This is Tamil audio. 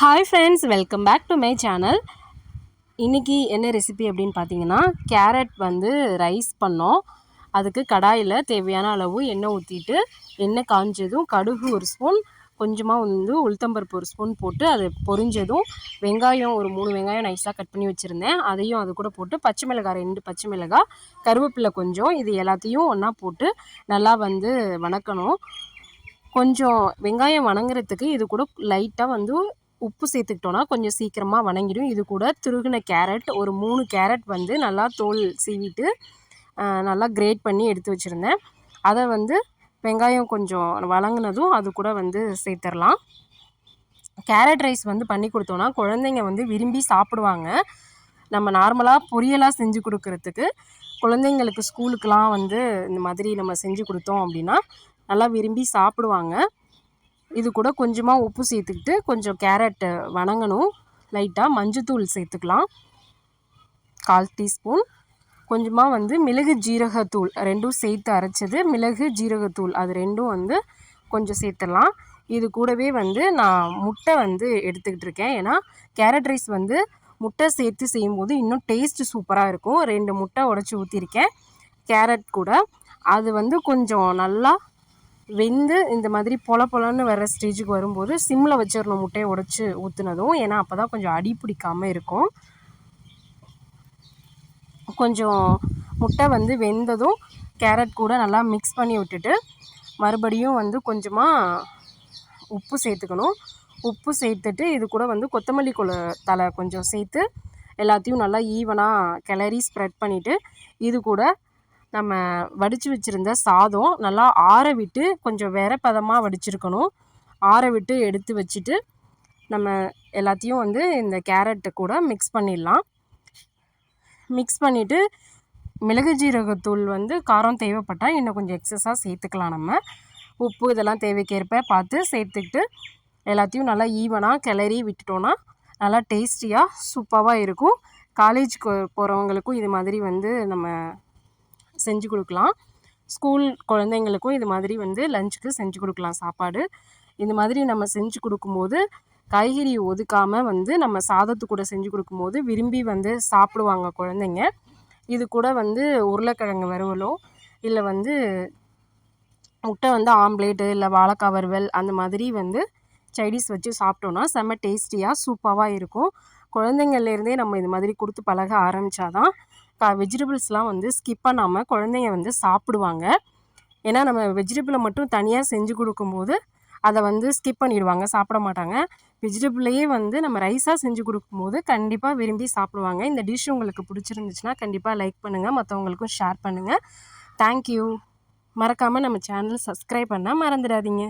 Hi friends welcome back to my channel இன்றைக்கி என்ன ரெசிபி அப்படின்னு பார்த்தீங்கன்னா கேரட் வந்து ரைஸ் பண்ணோம். அதுக்கு கடாயில் தேவையான அளவு எண்ணெய் ஊற்றிட்டு எண்ணெய் காஞ்சதும் கடுகு ஒரு ஸ்பூன் கொஞ்சமாக வந்து உளுத்தம்பருப்பு ஒரு ஸ்பூன் போட்டு அது பொரிஞ்சதும் வெங்காயம் ஒரு மூணு வெங்காயம் நைஸாக கட் பண்ணி வச்சுருந்தேன். அதையும் அது கூட போட்டு பச்சை மிளகாய் ரெண்டு பச்சை மிளகாய் கருவேப்பிலை கொஞ்சம் இது எல்லாத்தையும் ஒன்றா போட்டு நல்லா வந்து வணக்கணும். கொஞ்சம் வெங்காயம் வணங்குறதுக்கு இது கூட லைட்டாக வந்து உப்பு சேர்த்துக்கிட்டோன்னா கொஞ்சம் சீக்கிரமாக வணங்கிடும். இது கூட துருகின கேரட் ஒரு மூணு கேரட் வந்து நல்லா தோல் சீவிட்டு நல்லா கிரேட் பண்ணி எடுத்து வச்சுருந்தேன். அதை வந்து வெங்காயம் கொஞ்சம் வழங்கினதும் அது கூட வந்து சேர்த்துடலாம் கேரட் ரைஸ் வந்து பண்ணி கொடுத்தோன்னா குழந்தைங்க வந்து விரும்பி சாப்பிடுவாங்க. நம்ம நார்மலாக பொரியலாக செஞ்சு கொடுக்குறதுக்கு குழந்தைங்களுக்கு ஸ்கூலுக்கெலாம் வந்து இந்த மாதிரி நம்ம செஞ்சு கொடுத்தோம் அப்படின்னா நல்லா விரும்பி சாப்பிடுவாங்க. இது கூட கொஞ்சமாக உப்பு சேர்த்துக்கிட்டு கொஞ்சம் கேரட்டு வணங்கணும். லைட்டாக மஞ்சத்தூள் சேர்த்துக்கலாம். கால் டீஸ்பூன். கொஞ்சமாக வந்து மிளகு ஜீரகத்தூள் ரெண்டும் சேர்த்து அரைச்சது. மிளகு ஜீரகத்தூள் அது ரெண்டும் வந்து கொஞ்சம் சேர்த்துடலாம். இது கூடவே வந்து நான் முட்டை வந்து எடுத்துக்கிட்டு இருக்கேன். ஏன்னா கேரட் ரைஸ் வந்து முட்டை சேர்த்து செய்யும்போது இன்னும் டேஸ்ட்டு சூப்பராக இருக்கும். ரெண்டு முட்டை உடச்சி ஊற்றிருக்கேன் கேரட் கூட. அது வந்து கொஞ்சம் நல்லா வெந்து இந்த மாதிரி பொல பொலன்னு வர ஸ்டேஜுக்கு வரும்போது சிம்மில் வச்சிடணும் முட்டையை உடச்சி ஊற்றுனதும் ஏன்னா அப்போ தான் கொஞ்சம் அடி பிடிக்காமல் இருக்கும். கொஞ்சம் முட்டை வந்து வெந்ததும் கேரட் கூட நல்லா மிக்ஸ் பண்ணி விட்டுட்டு மறுபடியும் வந்து கொஞ்சமாக உப்பு சேர்த்துக்கணும். உப்பு சேர்த்துட்டு இது கூட வந்து கொத்தமல்லி கொலை தலை கொஞ்சம் சேர்த்து எல்லாத்தையும் நல்லா ஈவனாக கிளறி ஸ்ப்ரெட் பண்ணிவிட்டு இது கூட நம்ம வடித்து வச்சுருந்த சாதம் நல்லா ஆற விட்டு கொஞ்சம் வேற பதமாக வடிச்சிருக்கணும். ஆற விட்டு எடுத்து வச்சுட்டு நம்ம எல்லாத்தையும் வந்து இந்த கேரட்டு கூட மிக்ஸ் பண்ணிடலாம். மிக்ஸ் பண்ணிவிட்டு மிளகு ஜீரகத்தூள் வந்து காரம் தேவைப்பட்டால் இன்னும் கொஞ்சம் எக்ஸஸாக சேர்த்துக்கலாம் நம்ம. உப்பு இதெல்லாம் தேவைக்கேற்ப பார்த்து சேர்த்துக்கிட்டு எல்லாத்தையும் நல்லா ஈவனாக கிளறி விட்டுட்டோன்னா நல்லா டேஸ்டியாக சூப்பராக இருக்கும். காலேஜ் போகிறவங்களுக்கும் இது மாதிரி வந்து நம்ம செஞ்சு கொடுக்கலாம். ஸ்கூல் குழந்தைங்களுக்கும் இது மாதிரி வந்து லஞ்சுக்கு செஞ்சு கொடுக்கலாம் சாப்பாடு. இந்த மாதிரி நம்ம செஞ்சு கொடுக்கும்போது காய்கறி ஒதுக்காமல் வந்து நம்ம சாதத்து கூட செஞ்சு கொடுக்கும்போது விரும்பி வந்து சாப்பிடுவாங்க குழந்தைங்க. இது கூட வந்து உருளைக்கிழங்கு வறுவலோ இல்லை வந்து முட்டை வந்து ஆம்லேட்டு இல்லை வாழைக்காய் வறுவல் அந்த மாதிரி வந்து சைடிஸ் வச்சு சாப்பிட்டோன்னா செம்ம டேஸ்டியாக சூப்பராக இருக்கும். குழந்தைங்கள்லேருந்தே நம்ம இது மாதிரி கொடுத்து பழக ஆரம்பித்தாதான் க வெஜிடபிள்ஸ்லாம் வந்து ஸ்கிப் பண்ணாமல் குழந்தைங்க வந்து சாப்பிடுவாங்க. ஏன்னா நம்ம வெஜிடபிளை மட்டும் தனியாக செஞ்சு கொடுக்கும்போது அதை வந்து ஸ்கிப் பண்ணிடுவாங்க சாப்பிட மாட்டாங்க. வெஜிடபிளையே வந்து நம்ம ரைஸாக செஞ்சு கொடுக்கும்போது கண்டிப்பாக விரும்பி சாப்பிடுவாங்க. இந்த டிஷ் உங்களுக்கு பிடிச்சிருந்துச்சுன்னா கண்டிப்பாக லைக் பண்ணுங்கள் மற்றவங்களுக்கும் ஷேர் பண்ணுங்கள் தேங்க்யூ மறக்காமல் நம்ம சேனல் சப்ஸ்கிரைப் பண்ணால் மறந்துடாதீங்க.